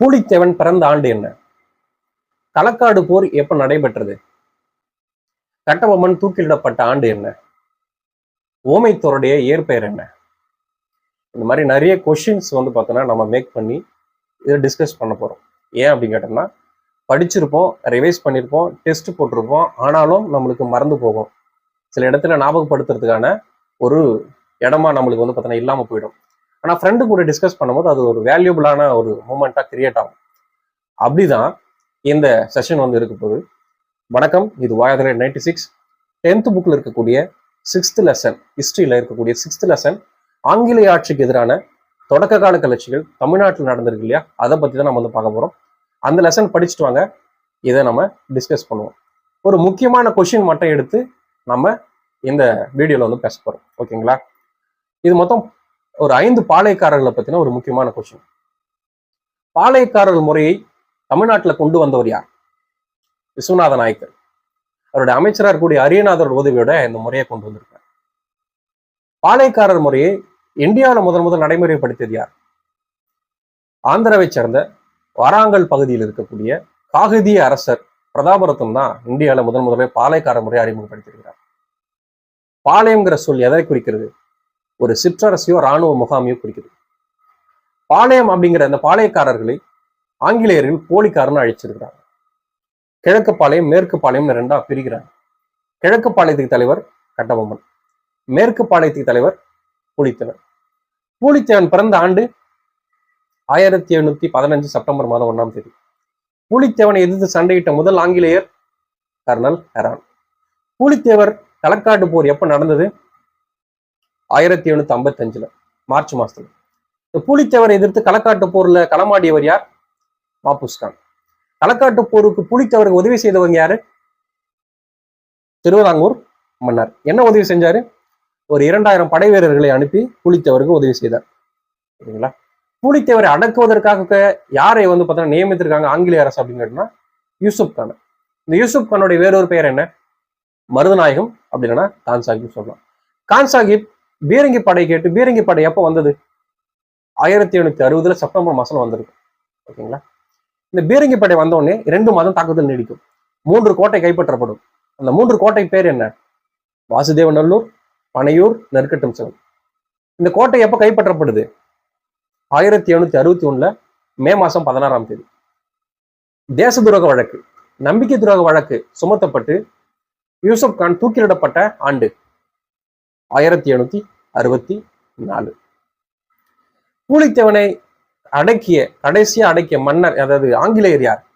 பூலித்தேவன் பிறந்த ஆண்டு என்ன? களக்காடு போர் எப்ப நடைபெற்றது? கட்டபொம்மன் தூக்கிலிடப்பட்ட ஆண்டு என்ன? ஓமைத்தோருடைய இயற்பெயர் என்ன? இந்த மாதிரி நிறைய கொஷின்ஸ் வந்து பார்த்தோன்னா நம்ம மேக் பண்ணி இதை டிஸ்கஸ் பண்ண போகிறோம் ஏன் அப்படின்னு கேட்டோம்னா படிச்சிருப்போம் ரிவைஸ் பண்ணியிருப்போம் டெஸ்ட் போட்டிருப்போம் ஆனாலும் நம்மளுக்கு மறந்து போகும். சில இடத்துல ஞாபகப்படுத்துறதுக்கான ஒரு இடமா நம்மளுக்கு வந்து பார்த்தோன்னா இல்லாமல் போயிடும். ஆனால் ஃப்ரெண்டு கூட டிஸ்கஸ் பண்ணும்போது அது ஒரு வேல்யூபிளான ஒரு மூமெண்ட்டாக கிரியேட் ஆகும். அப்படிதான் இந்த செஷன் வந்து இருக்க போகுது. வணக்கம் இது வாயாதிரை நைன்டி சிக்ஸ் டென்த் புக்கில் இருக்கக்கூடிய சிக்ஸ்த் லெசன் ஹிஸ்ட்ரியில் இருக்கக்கூடிய சிக்ஸ்த் லெசன் ஆங்கிலேய ஆட்சிக்கு எதிரான தொடக்க கால கிளர்ச்சிகள் தமிழ்நாட்டில் நடந்திருக்கு இல்லையா? அதை பற்றி தான் நம்ம வந்து பார்க்க போகிறோம் அந்த லெசன் படிச்சுட்டு வாங்க. இதை நம்ம டிஸ்கஸ் பண்ணுவோம். ஒரு முக்கியமான கொஷின் மட்டும் எடுத்து நம்ம இந்த வீடியோவில் வந்து பேச போகிறோம் ஓகேங்களா இது மொத்தம் ஒரு ஐந்து பாளையக்காரர்களை பத்தின ஒரு முக்கியமான கொஸ்டின் பாளையக்காரர்கள் முறையை தமிழ்நாட்டில் கொண்டு வந்தவர் யார்? விஸ்வநாத நாயக்கர். அவருடைய அமைச்சராக இருக்கக்கூடிய அரியநாதர் உதவியோட இந்த முறையை கொண்டு வந்திருக்கார். பாளையக்காரர் முறையை இந்தியாவில் முதன் முதல் நடைமுறைப்படுத்தியது யார்? ஆந்திராவை சேர்ந்த வாராங்கல் பகுதியில் இருக்கக்கூடிய காகதிய அரசர் பிரதாபரத்தம் தான் இந்தியாவில் முதன் முதலே பாளையக்காரர் முறையை அறிமுகப்படுத்தியிருக்கிறார். பாளையங்கிற சொல் எதை குறிக்கிறது? ஒரு சிற்றரசையோ இராணுவ முகாமையோ குறிக்குது பாளையம் அப்படிங்கிற அந்த பாளையக்காரர்களை ஆங்கிலேயர்கள் போலிக்காரன்னு அழைச்சிருக்கிறாங்க. கிழக்கு பாளையம் மேற்கு பாளையம்னு ரெண்டா பிரிக்கிறாங்க. கிழக்கு பாளையத்துக்கு தலைவர் கட்டபொம்மன் மேற்கு பாளையத்துக்கு தலைவர் பூலித்தேவன் பூலித்தேவன் பிறந்த ஆண்டு ஆயிரத்தி எழுநூத்தி பதினஞ்சு செப்டம்பர் மாதம் ஒன்றாம் தேதி. பூலித்தேவனை எதிர்த்து சண்டையிட்ட முதல் ஆங்கிலேயர் கர்னல் ஹெரான். பூலித்தேவர் களக்காட்டு போர் எப்ப நடந்தது? ஆயிரத்தி எழுநூத்தி ஐம்பத்தி அஞ்சுல மார்ச் மாசத்துல. புலித்தேவரை எதிர்த்து களக்காட்டு போர்ல களமாடியவர் யார்? மாபுஸ்கான். களக்காட்டு போருக்கு புலித்தேவருக்கு உதவி செய்தவங்க யாரு? திருவிதாங்கூர் மன்னர். என்ன உதவி செஞ்சாரு? ஒரு இரண்டாயிரம் படை வீரர்களை அனுப்பி புலித்தேவருக்கு உதவி செய்தார். சரிங்களா? புலித்தேவரை அடக்குவதற்காக யாரை வந்து பார்த்தீங்கன்னா நியமித்திருக்காங்க ஆங்கிலேய அரசு அப்படின்னு கேட்டோம்னா யூசுப் கான். இந்த யூசுப் கானுடைய வேறொரு பெயர் என்ன? மருதநாயகம் அப்படின்னா கான் சாஹிப் சொல்லலாம் கான் சாஹிப் பீரங்கி படை கேட்டு பீரங்கி படை எப்போ வந்தது? ஆயிரத்தி எழுநூத்தி அறுபதுல செப்டம்பர் மாசம் வந்திருக்கு. ஓகேங்களா? இந்த பீரங்கி படை வந்த உடனே மாதம் தாக்குதல் நீடிக்கும். மூன்று கோட்டை கைப்பற்றப்படும். அந்த மூன்று கோட்டை பேர் என்ன? வாசுதேவநல்லூர் பனையூர் நெற்கட்டும் சிவன். இந்த கோட்டை எப்போ கைப்பற்றப்படுது? ஆயிரத்தி எழுநூத்தி அறுபத்தி ஒண்ணுல மே மாசம் பதினாறாம் தேதி. தேச துரோக வழக்கு. நம்பிக்கை துரோக வழக்கு சுமத்தப்பட்டு யூசுப் கான் தூக்கிலிடப்பட்ட ஆண்டு. ஆயிரத்தி எழுநூத்தி அறுபத்தி நாலு. பூலித்தேவனை அடக்கிய கடைசியா அடக்கிய மன்னர் அதாவது ஆங்கிலேயர் யார்?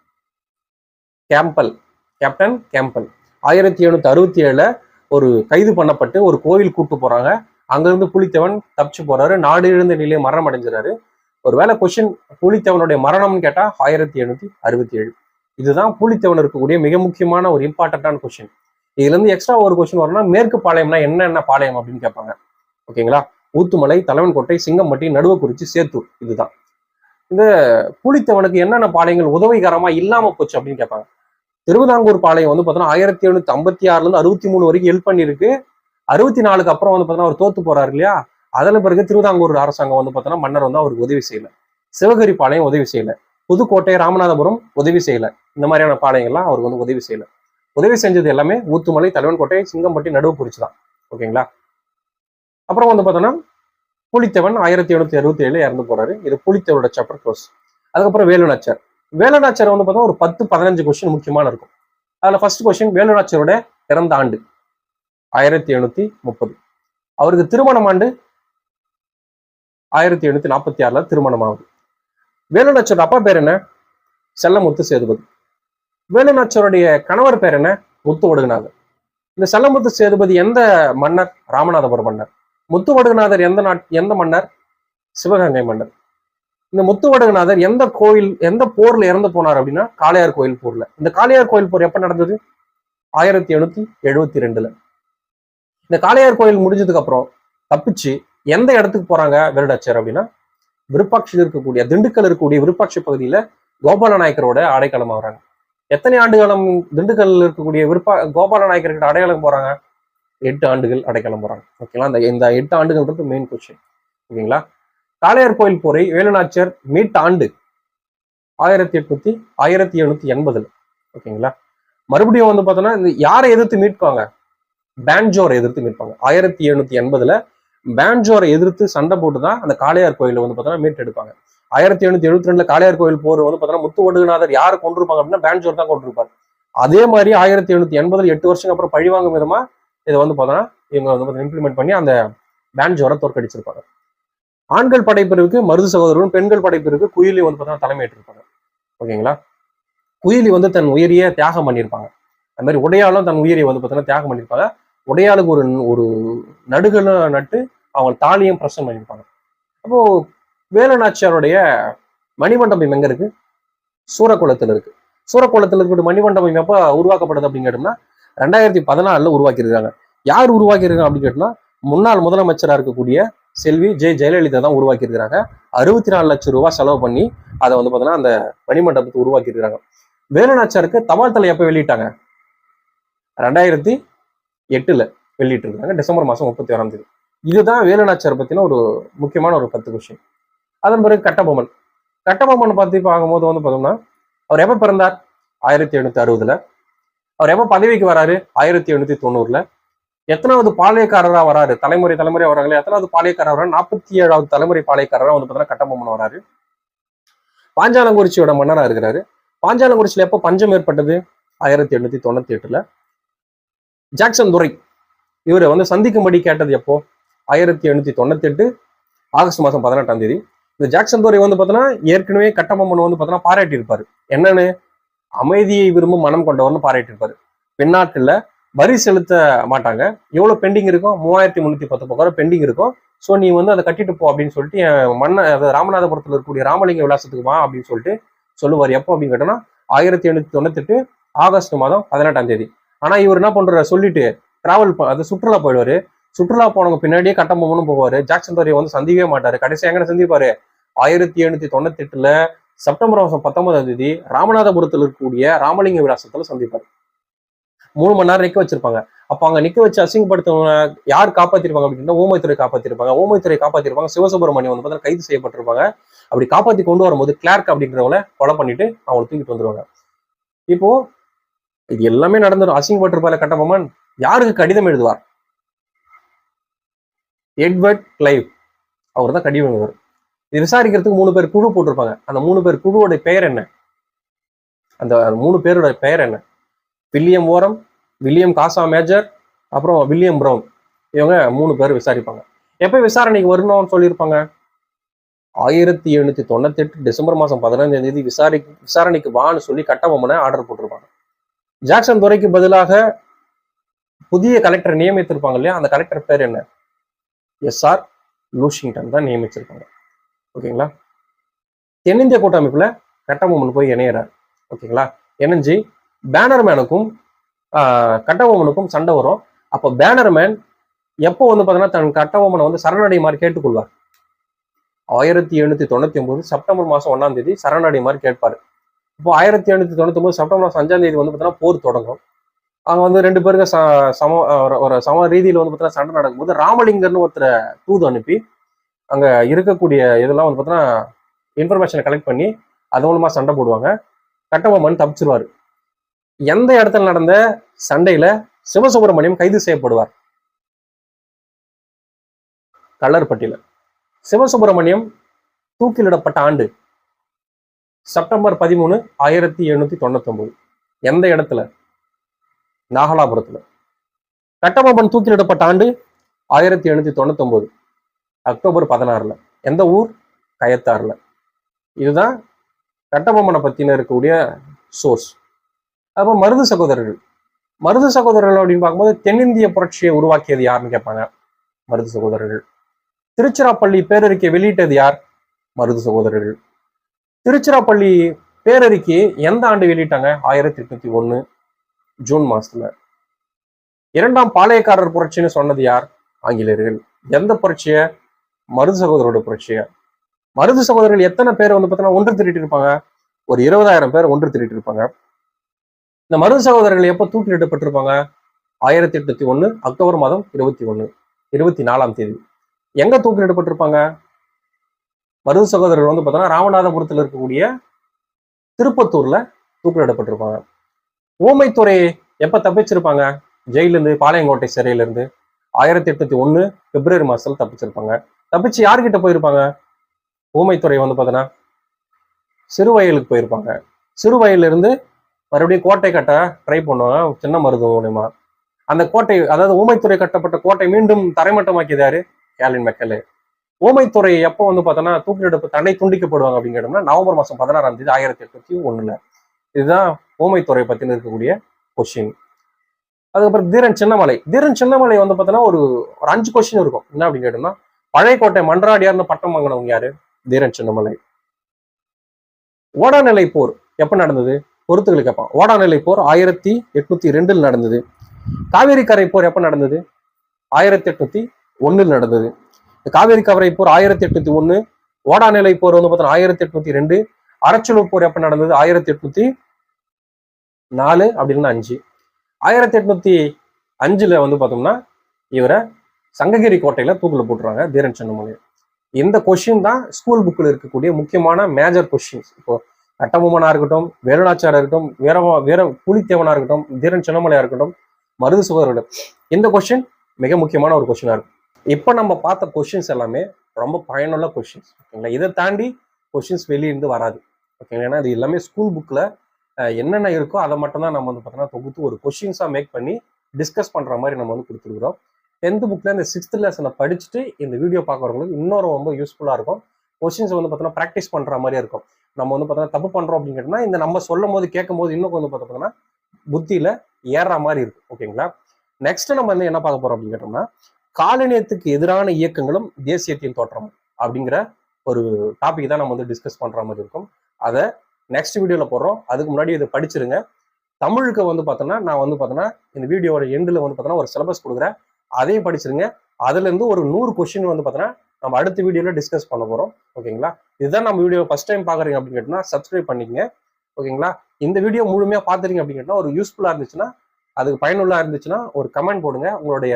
கேம்பல். Captain Campbell. ஆயிரத்தி எழுநூத்தி அறுபத்தி ஏழுல ஒரு கைது பண்ணப்பட்டு ஒரு கோவில் கூட்டு போறாங்க. அங்கிருந்து புலித்தேவன் தப்பிச்சு போறாரு. நாடு இழந்த நிலையை மரணம் அடைஞ்சிறாரு. ஒருவேளை கொஸ்டின் புலித்தேவனுடைய மரணம்னு கேட்டா ஆயிரத்தி எழுநூத்தி அறுபத்தி ஏழு. இதுதான் புலித்தேவன் இருக்கக்கூடிய மிக முக்கியமான ஒரு இம்பார்ட்டன்டான கொஸ்டின் இதுல இருந்து எக்ஸ்ட்ரா ஒரு கொஸ்டின் வரும்னா மேற்கு பாளையம்னா என்னென்ன பாளையம் அப்படின்னு கேட்பாங்க. ஓகேங்களா ஊத்துமலை தலைவன்கோட்டை சிங்கம்பட்டி நடுவக்குறிச்சி சேத்தூர் இதுதான். இந்த கூலித்தவனுக்கு என்னென்ன பாளையங்கள் உதவிகரமா இல்லாம போச்சு அப்படின்னு கேட்பாங்க. திருவிதாங்கூர் பாளையம் வந்து பார்த்தோன்னா ஆயிரத்தி எழுநூத்தி ஐம்பத்தி ஆறுல இருந்து அறுபத்தி மூணு வரைக்கும் ஹெல்ப் பண்ணிருக்கு அறுபத்தி நாலுக்கு அப்புறம் வந்து பார்த்தோன்னா அவர் தோத்து போறாரு இல்லையா? அதில் பிறகு திருவிதாங்கூர் அரசாங்கம் வந்து பார்த்தோன்னா மன்னர் வந்து அவருக்கு உதவி செய்யல. சிவகிரி பாளையம் உதவி செய்யல. புதுக்கோட்டை ராமநாதபுரம் உதவி செய்யல. இந்த மாதிரியான பாளையங்கள்லாம் அவருக்கு வந்து உதவி செய்யல. உதவி செஞ்சது எல்லாமே ஊத்துமலை தலைவன்கோட்டை சிங்கம்பட்டி நடுவு குறிச்சு தான். ஓகேங்களா? அப்புறம் வந்து பார்த்தோன்னா புலித்தேவன் ஆயிரத்தி எழுநூத்தி அறுபத்தி ஏழு இறந்து போறாரு. இது புலித்தேவனோட சாப்டர் க்ளோஸ் அதுக்கப்புறம் வேலுநாச்சர் வேலுநாச்சர் வந்து பார்த்தோம்னா ஒரு பத்து பதினஞ்சு கொஸ்டின் முக்கியமான இருக்கும். அதுல ஃபர்ஸ்ட் கொஸ்டின் வேலுநாச்சரோட பிறந்த ஆண்டு ஆயிரத்தி எழுநூத்தி முப்பது. அவருக்கு திருமணம் ஆண்டு ஆயிரத்தி எழுநூத்தி நாற்பத்தி ஆறுல திருமணம் ஆகுது. வேலுநாச்சரோட அப்பா பேர் என்ன? செல்லமுத்து சேதுபதி. வேலுநாச்சருடைய கணவர் பேர் என்ன? முத்து ஒடுகுநாதர் இந்த செல்லமுத்து சேதுபதி எந்த மன்னர்? ராமநாதபுரம் மன்னர். முத்துவடுகநாதர் எந்த நாட் எந்த மன்னர்? சிவகங்கை மன்னர். இந்த முத்துவடுகநாதர் எந்த கோயில் எந்த போர்ல இறந்து போனார் அப்படின்னா காளையார் கோயில் போர்ல. இந்த காளையார் கோயில் போர் எப்ப நடந்தது? ஆயிரத்தி எழுநூத்தி எழுபத்தி ரெண்டுல இந்த காளையார் கோயில் முடிஞ்சதுக்கு அப்புறம் தப்பிச்சு எந்த இடத்துக்கு போறாங்க வெருடாச்சர் அப்படின்னா விருப்பாட்சியில் இருக்கக்கூடிய திண்டுக்கல் இருக்கக்கூடிய விருப்பாட்சி பகுதியில கோபால நாயக்கரோட ஆடைக்காலம் ஆகுறாங்க எத்தனை ஆண்டுகாலம் திண்டுக்கல் இருக்கக்கூடிய விருப்பா கோபால நாயக்கர்கிட்ட அடையாளம் போறாங்க? எட்டு ஆண்டுகள் அடைக்கலம் போறாங்க. ஓகேங்களா இந்த இந்த எட்டு ஆண்டுகள்ன்றது மெயின் கொஸ்டின் ஓகேங்களா காளையார் கோயில் போரை வேலுநாச்சியர் மீட்ட ஆண்டு ஆயிரத்தி எட்நூத்தி ஆயிரத்தி எழுநூத்தி எண்பதுல. ஓகேங்களா மறுபடியும் வந்து பார்த்தோன்னா இந்த யாரை எதிர்த்து மீட்பாங்க? பேன்ஜோரை எதிர்த்து மீட்பாங்க. ஆயிரத்தி எழுநூத்தி எண்பதுல பேன்ஜோரை எதிர்த்து சண்டை போட்டு தான் அந்த காளையார் கோயிலை வந்து பார்த்தோன்னா மீட்டெடுப்பாங்க. ஆயிரத்தி எழுநூத்தி எழுபத்தி ரெண்டுல காளையார் கோயில் போர் வந்து பார்த்தோன்னா முத்து ஒடுகுநாதர் யார் கொண்டிருப்பாங்க அப்படின்னா பேன்ஜோர் தான் கொண்டிருப்பார் அதே மாதிரி ஆயிரத்தி எழுநூத்தி எண்பதுல எட்டு வருஷம் அப்புறம் பழிவாங்கும் விதமா இதை வந்து பார்த்தோன்னா இவங்க வந்து இம்ப்ளிமெண்ட் பண்ணி அந்த பேன்ஜோரை தோற்கடிச்சிருப்பாங்க. ஆண்கள் படைப்பிரிவுக்கு மருது சகோதரரும் பெண்கள் படைப்பிரிவுக்கு குயிலி வந்து பார்த்தீங்கன்னா தலைமையேற்றிருப்பாங்க. ஓகேங்களா? குயிலி வந்து தன் உயிரியை தியாகம் பண்ணியிருப்பாங்க. அது மாதிரி உடையாளும் தன் உயிரியை வந்து பார்த்தீங்கன்னா தியாகம் பண்ணியிருப்பாங்க. உடையாளுக்கு ஒரு ஒரு நடுகளும் நட்டு அவங்க தாலியும் பிரசனம் பண்ணியிருப்பாங்க. அப்போ வேலுநாச்சியாருடைய மணிமண்டபம் எங்க இருக்கு? சூரக்குளத்தில் இருக்கு. சூரக்குளத்தில் இருக்கக்கூடிய மணிமண்டபம் எப்போ உருவாக்கப்படுது அப்படின்னு கேட்டோம்னா ரெண்டாயிரத்தி பதினாலில் உருவாக்கியிருக்காங்க. யார் உருவாக்கியிருக்காங்க அப்படின்னு கேட்டோம்னா முன்னாள் முதலமைச்சராக இருக்கக்கூடிய செல்வி ஜெய ஜெயலலிதா தான் உருவாக்கியிருக்கிறாங்க. அறுபத்தி நாலு லட்சம் ரூபாய் செலவு பண்ணி அதை வந்து பார்த்தீங்கன்னா அந்த மணிமண்டபத்தை உருவாக்கியிருக்கிறாங்க. வேலுநாச்சாருக்கு தபால் தலை எப்போ வெளியிட்டாங்க? ரெண்டாயிரத்தி எட்டில் வெளியிட்டிருக்காங்க டிசம்பர் மாதம் முப்பத்தி ஆறாம் தேதி. இதுதான் வேலுநாச்சியார் பற்றின ஒரு முக்கியமான ஒரு பத்து கொஸ்டின். அதன் பிறகு கட்டபொம்மன். கட்டபொம்மன் பத்தி பார்க்கும்போது வந்து பார்த்தோம்னா அவர் எப்போ பிறந்தார்? ஆயிரத்தி எழுநூத்தி அறுபதுல. அவர் எப்போ பதவிக்கு வராரு? ஆயிரத்தி எழுநூத்தி தொண்ணூறுல. எத்தனாவது பாளையக்காரரா வராரு? தலைமுறை தலைமுறை வராங்களே எத்தனாவது பாளையக்காரர் வராரு? நாற்பத்தி ஏழாவது தலைமுறை பாளையக்காரராக வந்து பார்த்தீங்கன்னா கட்டபொம்மன் வராரு. பாஞ்சாலங்குறிச்சியோட மன்னராக இருக்கிறாரு. பாஞ்சாலங்குறிச்சியில் எப்போ பஞ்சம் ஏற்பட்டது? ஆயிரத்தி எண்ணூத்தி தொண்ணூத்தி எட்டுல ஜாக்சன் துரை. இவரை வந்து சந்திக்கும்படி கேட்டது எப்போ? ஆயிரத்தி எண்ணூத்தி தொண்ணூத்தி எட்டு ஆகஸ்ட் மாதம் பதினெட்டாம் தேதி. இந்த ஜாக்சன் தோரை வந்து பார்த்தோன்னா ஏற்கனவே கட்டபொம்மன் வந்து பார்த்தோன்னா பாராட்டியிருப்பாரு. என்னன்னு? அமைதியை விரும்பும் மனம் கொண்டவர்னு பாராட்டியிருப்பாரு. பெண்ணாட்டில் வரி செலுத்த மாட்டாங்க. எவ்வளவு பெண்டிங் இருக்கும்? மூவாயிரத்தி முந்நூற்றி பத்து பக்கம் பெண்டிங் இருக்கும். ஸோ நீ வந்து அதை கட்டிட்டு போ அப்படின்னு சொல்லிட்டு என் மன்ன அதாவது ராமநாதபுரத்தில் இருக்கக்கூடிய ராமலிங்க விலாசத்துக்கு வா அப்படின்னு சொல்லிட்டு சொல்லுவார். எப்போ அப்படின்னு கேட்டோம்னா ஆயிரத்தி எண்ணூத்தி தொண்ணூத்தெட்டு ஆகஸ்ட் மாதம் பதினெட்டாம் தேதி. ஆனால் இவர் என்ன பண்றாரு? சொல்லிட்டு டிராவல் அது சுற்றுலா போயிடுவார். சுற்றுலா போனவங்க பின்னாடியே கட்டபொம்மனும் போவாரு. ஜாக்சன் துறையை வந்து சந்திக்கவே மாட்டாரு. கடைசி எங்கே சந்திப்பாரு? ஆயிரத்தி எழுநூத்தி தொண்ணூத்தி எட்டுல செப்டம்பர் மாசம் பத்தொன்பதாம் தேதி ராமநாதபுரத்தில் இருக்கக்கூடிய ராமலிங்க விலாசத்துல சந்திப்பார். மூணு மணி நேரம் நிக்க வச்சிருப்பாங்க. அப்ப அங்க நிக்க வச்சு அசிங்கப்படுத்தவங்க யார் காப்பாத்திருப்பாங்க அப்படின்னா ஓமைத்துறை காப்பாத்திருப்பாங்க. ஓமைத்துறை காப்பாத்திருப்பாங்க. சிவசுப்பிரமணியம் வந்து பார்த்தீங்கன்னா கைது செய்யப்பட்டிருப்பாங்க. அப்படி காப்பாத்தி கொண்டு வரும்போது கிளார்க் அப்படிங்கிறவங்கள கொலை பண்ணிட்டு அவங்களை தூக்கிட்டு வந்துருவாங்க. இப்போ இது எல்லாமே நடந்துடும் அசிங்கப்பட்டிருப்பாரு கட்டபொம்மன். யாருக்கு கடிதம் எழுதுவார்? எட்வர்ட் கிளைவ் அவர் தான் கடிவங்கவர் இது விசாரிக்கிறதுக்கு மூணு பேர் குழு போட்டிருப்பாங்க. அந்த மூணு பேர் குழுவோட பெயர் என்ன? அந்த மூணு பேரோட பெயர் என்ன? வில்லியம் ஓரம் வில்லியம் காசா மேஜர் அப்புறம் வில்லியம் ப்ரௌன் இவங்க மூணு பேர் விசாரிப்பாங்க. எப்போ விசாரணைக்கு வரணும்னு சொல்லியிருப்பாங்க? ஆயிரத்தி எழுநூத்தி தொண்ணூத்தி எட்டு டிசம்பர் மாசம் பதினைஞ்சாம் தேதி விசாரி விசாரணைக்கு வான்னு சொல்லி கட்டபொம்மனை ஆர்டர் போட்டிருப்பாங்க. ஜாக்சன் துறைக்கு பதிலாக புதிய கலெக்டர் நியமித்திருப்பாங்க இல்லையா? அந்த கலெக்டர் பேர் என்ன? எஸ்ஆர் லூஷிங்டன் தான் நியமிச்சிருக்காங்க. ஓகேங்களா? தென்னிந்திய கூட்டமைப்பில் கட்டபொம்மன் போய் இணையிறார். ஓகேங்களா? இணைஞ்சு பேனர்மேனுக்கும் கட்டபொம்மனுக்கும் சண்டை வரும். அப்போ பேனர்மேன் எப்போ வந்து பார்த்தீங்கன்னா தன் கட்டபொம்மனை வந்து சரணடையுமாறு கேட்டுக்கொள்வார். ஆயிரத்தி எழுநூத்தி தொண்ணூத்தி ஒன்பது செப்டம்பர் மாசம் ஒன்னாம் தேதி சரணடையுமாறு கேட்பார். இப்போ ஆயிரத்தி எழுநூத்தி தொண்ணூத்தி ஒன்பது செப்டம்பர் மாசம் அஞ்சாம் தேதி வந்து பார்த்தீங்கன்னா போர் தொடங்கும். அங்க வந்து ரெண்டு பேருக்கு ச சம ஒரு- சம ரீதியில் வந்து பார்த்தீங்கன்னா சண்டை நடக்கும்போது ராமலிங்கர்னு ஒருத்தரை தூது அனுப்பி அங்க இருக்கக்கூடிய இதெல்லாம் வந்து பார்த்தீங்கன்னா இன்ஃபர்மேஷனை கலெக்ட் பண்ணி அது மூலமா சண்டை போடுவாங்க. கட்டபொம்மன் தப்பிச்சிருவாரு. எந்த இடத்துல நடந்த சண்டையில சிவசுப்பிரமணியம் கைது செய்யப்படுவார்? கல்லர்பட்டியில சிவசுப்பிரமணியம் தூக்கிலிடப்பட்ட ஆண்டு செப்டம்பர் பதிமூணு ஆயிரத்தி எழுநூத்தி தொண்ணூத்தி ஒன்பது எந்த இடத்துல? நாகலாபுரத்துல. கட்டபொம்மன் தூக்கிலிடப்பட்ட ஆண்டு ஆயிரத்தி எழுநூத்தி தொண்ணூத்தி ஒன்பது அக்டோபர் பதினாறுல. எந்த ஊர்? கயத்தாறுல. இதுதான் கட்டபொம்மனை பத்தின இருக்கக்கூடிய சோர்ஸ் அப்போ மருது சகோதரர்கள். மருது சகோதரர்கள் அப்படின்னு பார்க்கும்போது தென்னிந்திய புரட்சியை உருவாக்கியது யாருன்னு கேட்பாங்க? மருது சகோதரர்கள். திருச்சிராப்பள்ளி பேரறிக்கை வெளியிட்டது யார்? மருது சகோதரர்கள். திருச்சிராப்பள்ளி பேரறிக்கை எந்த ஆண்டு வெளியிட்டாங்க? ஆயிரத்தி எட்நூத்தி ஒன்று ஜூன் மாசத்துல. இரண்டாம் பாளையக்காரர் புரட்சின்னு சொன்னது யார்? ஆங்கிலேயர்கள். எந்த புரட்சிய? மருது சகோதரோட புரட்சிய. மருது சகோதரர்கள் எத்தனை பேர் வந்து பார்த்தீங்கன்னா ஒன்று திருட்டு இருப்பாங்க? ஒரு இருபதாயிரம் பேர் ஒன்று திருட்டு இருப்பாங்க. இந்த மருது சகோதரர்கள் எப்போ தூக்கிலிடப்பட்டிருப்பாங்க? ஆயிரத்தி எட்நூத்தி ஒன்று அக்டோபர் மாதம் இருபத்தி ஒண்ணு இருபத்தி நாலாம் தேதி. எங்க தூக்கிலிடப்பட்டிருப்பாங்க? மருது சகோதரர்கள் வந்து பார்த்தோன்னா ராமநாதபுரத்தில் இருக்கக்கூடிய திருப்பத்தூர்ல தூக்கிலிடப்பட்டிருப்பாங்க. ஊமைத்துறை எப்ப தப்பிச்சிருப்பாங்க? ஜெயிலிருந்து பாளையங்கோட்டை சிறையிலிருந்து ஆயிரத்தி எட்நூத்தி ஒண்ணு பிப்ரவரி மாசத்துல தப்பிச்சிருப்பாங்க. தப்பிச்சு யார்கிட்ட போயிருப்பாங்க? ஊமைத்துறை வந்து பார்த்தோன்னா சிறுவயலுக்கு போயிருப்பாங்க. சிறுவயல்ல இருந்து மறுபடியும் கோட்டை கட்ட ட்ரை பண்ணுவாங்க. சின்ன மருது மூலியமா. அந்த கோட்டை அதாவது ஊமைத்துறை கட்டப்பட்ட கோட்டை மீண்டும் தரைமட்டமாக்கியதாரு கேலின் மெக்கலு. ஊமைத்துறை எப்போ வந்து பார்த்தோன்னா தூக்கிலிடப்பு தன்னை துண்டிக்கப்படுவாங்க அப்படின்னு கேட்டோம்னா நவம்பர் மாதம் பதினாறாம் தேதி ஆயிரத்தி எட்நூத்தி ஒண்ணுல. இதுதான் ஊமைத்துறை பத்தின இருக்கக்கூடிய கொஸ்டின் அதுக்கப்புறம் தீரன் சின்னமலை. தீரன் சின்னமலை வந்து பார்த்தோன்னா ஒரு ஒரு அஞ்சு கொஸ்டின் இருக்கும். என்ன அப்படின்னு கேட்டோம்னா பழைய கோட்டை மன்றாடியார்னு பட்டம் வாங்கினவங்க யாரு? தீரன் சின்னமலை. ஓடாநிலை போர் எப்ப நடந்தது? பொறுத்துக்களை கேட்பான் ஓடாநிலை போர் ஆயிரத்தி எட்நூத்தி ரெண்டில் நடந்தது. காவேரி கரை போர் எப்ப நடந்தது? ஆயிரத்தி எட்நூத்தி ஒண்ணில் நடந்தது. காவேரி கரை போர் ஆயிரத்தி எட்நூத்தி ஒன்னு ஓடாநிலை போர் வந்து பார்த்தோன்னா ஆயிரத்தி எட்நூத்தி ரெண்டு அரச்சலூர் போர் எப்ப நடந்தது? ஆயிரத்தி எட்நூத்தி நாலு அப்படின்னு அஞ்சு. ஆயிரத்தி எட்நூத்தி அஞ்சுல வந்து பார்த்தோம்னா இவரை சங்ககிரி கோட்டையில தூக்குல போட்டுருவாங்க தீரன் சின்னமலை இந்த கொஷின் தான் ஸ்கூல் புக்கில் இருக்கக்கூடிய முக்கியமான மேஜர் கொஷின்ஸ் இப்போ கட்டபொம்மனா இருக்கட்டும் வேலுநாச்சியாரா இருக்கட்டும் வீர வீர புலித்தேவனா இருக்கட்டும் தீரன் சின்னமலையா இருக்கட்டும் மருது சுகர் இருக்கட்டும் இந்த கொஷின் மிக முக்கியமான ஒரு கொஷினா இருக்கும். இப்போ நம்ம பார்த்த கொஷின்ஸ் எல்லாமே ரொம்ப பயனுள்ள கொஷின்ஸ் ஓகேங்களா? இதை தாண்டி கொஷின்ஸ் வெளியிருந்து வராது. ஓகேங்களா ஏன்னா இது எல்லாமே ஸ்கூல் புக்கில் என்னென்ன இருக்கோ அதை மட்டும்தான் நம்ம வந்து பார்த்தோன்னா தொகுத்து ஒரு கொஷின்ஸாக மேக் பண்ணி டிஸ்கஸ் பண்ணுற மாதிரி நம்ம வந்து கொடுத்துருக்குறோம். டென்த்து புக்கில் இந்த சிக்ஸ்த் லெசனை படிச்சுட்டு இந்த வீடியோ பார்க்குறவங்களுக்கு இன்னொரு ரொம்ப யூஸ்ஃபுல்லாக இருக்கும். கொஸ்டின்ஸ் வந்து பார்த்தோன்னா ப்ராக்டிஸ் பண்ணுற மாதிரி இருக்கும். நம்ம வந்து பார்த்தோன்னா தப்பு பண்ணுறோம் அப்படின்னு கேட்டோம்னா இந்த நம்ம சொல்லும் போது கேட்கும் போது இன்னும் வந்து பார்த்தோம்னா புத்தியில் ஏறுற மாதிரி இருக்கும். ஓகேங்களா நெக்ஸ்ட் நம்ம வந்து என்ன பார்க்க போகிறோம் அப்படின்னு கேட்டோம்னா காலனியத்துக்கு எதிரான இயக்கங்களும் தேசியத்தின் தோற்றம் அப்படிங்கிற ஒரு டாபிக் தான் நம்ம வந்து டிஸ்கஸ் பண்ணுற மாதிரி இருக்கும். அதை நெக்ஸ்ட் வீடியோவில் போடுறோம். அதுக்கு முன்னாடி இதை படிச்சிருங்க. தமிழுக்கு வந்து பார்த்தோன்னா நான் வந்து பார்த்தோன்னா இந்த வீடியோட எண்டில் வந்து பார்த்தோன்னா ஒரு சிலபஸ் கொடுக்குறேன். அதையும் படிச்சிருங்க. அதுலேருந்து ஒரு நூறு கொஸ்டின் வந்து பார்த்தோன்னா நம்ம அடுத்த வீடியோவில் டிஸ்கஸ் பண்ண போகிறோம் ஓகேங்களா? இதுதான் நம்ம வீடியோ ஃபர்ஸ்ட் டைம் பார்க்குறீங்க அப்படின்னு கேட்டோம்னா சப்ஸ்கிரைப் பண்ணிக்கங்க. ஓகேங்களா? இந்த வீடியோ முழுமையாக பார்த்துறீங்க அப்படின்னு கேட்டா ஒரு யூஸ்ஃபுல்லாக இருந்துச்சுன்னா அதுக்கு பயனுள்ளாக இருந்துச்சுன்னா ஒரு கமெண்ட் போடுங்க. உங்களுடைய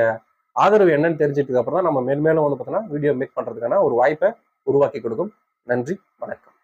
ஆதரவு என்னன்னு தெரிஞ்சிட்டதுக்கு அப்புறம் தான் நம்ம மேல்மேலும் வந்து பார்த்தோன்னா வீடியோ மேக் பண்ணுறதுக்கான ஒரு வாய்ப்பை உருவாக்கி கொடுக்கும். நன்றி வணக்கம்.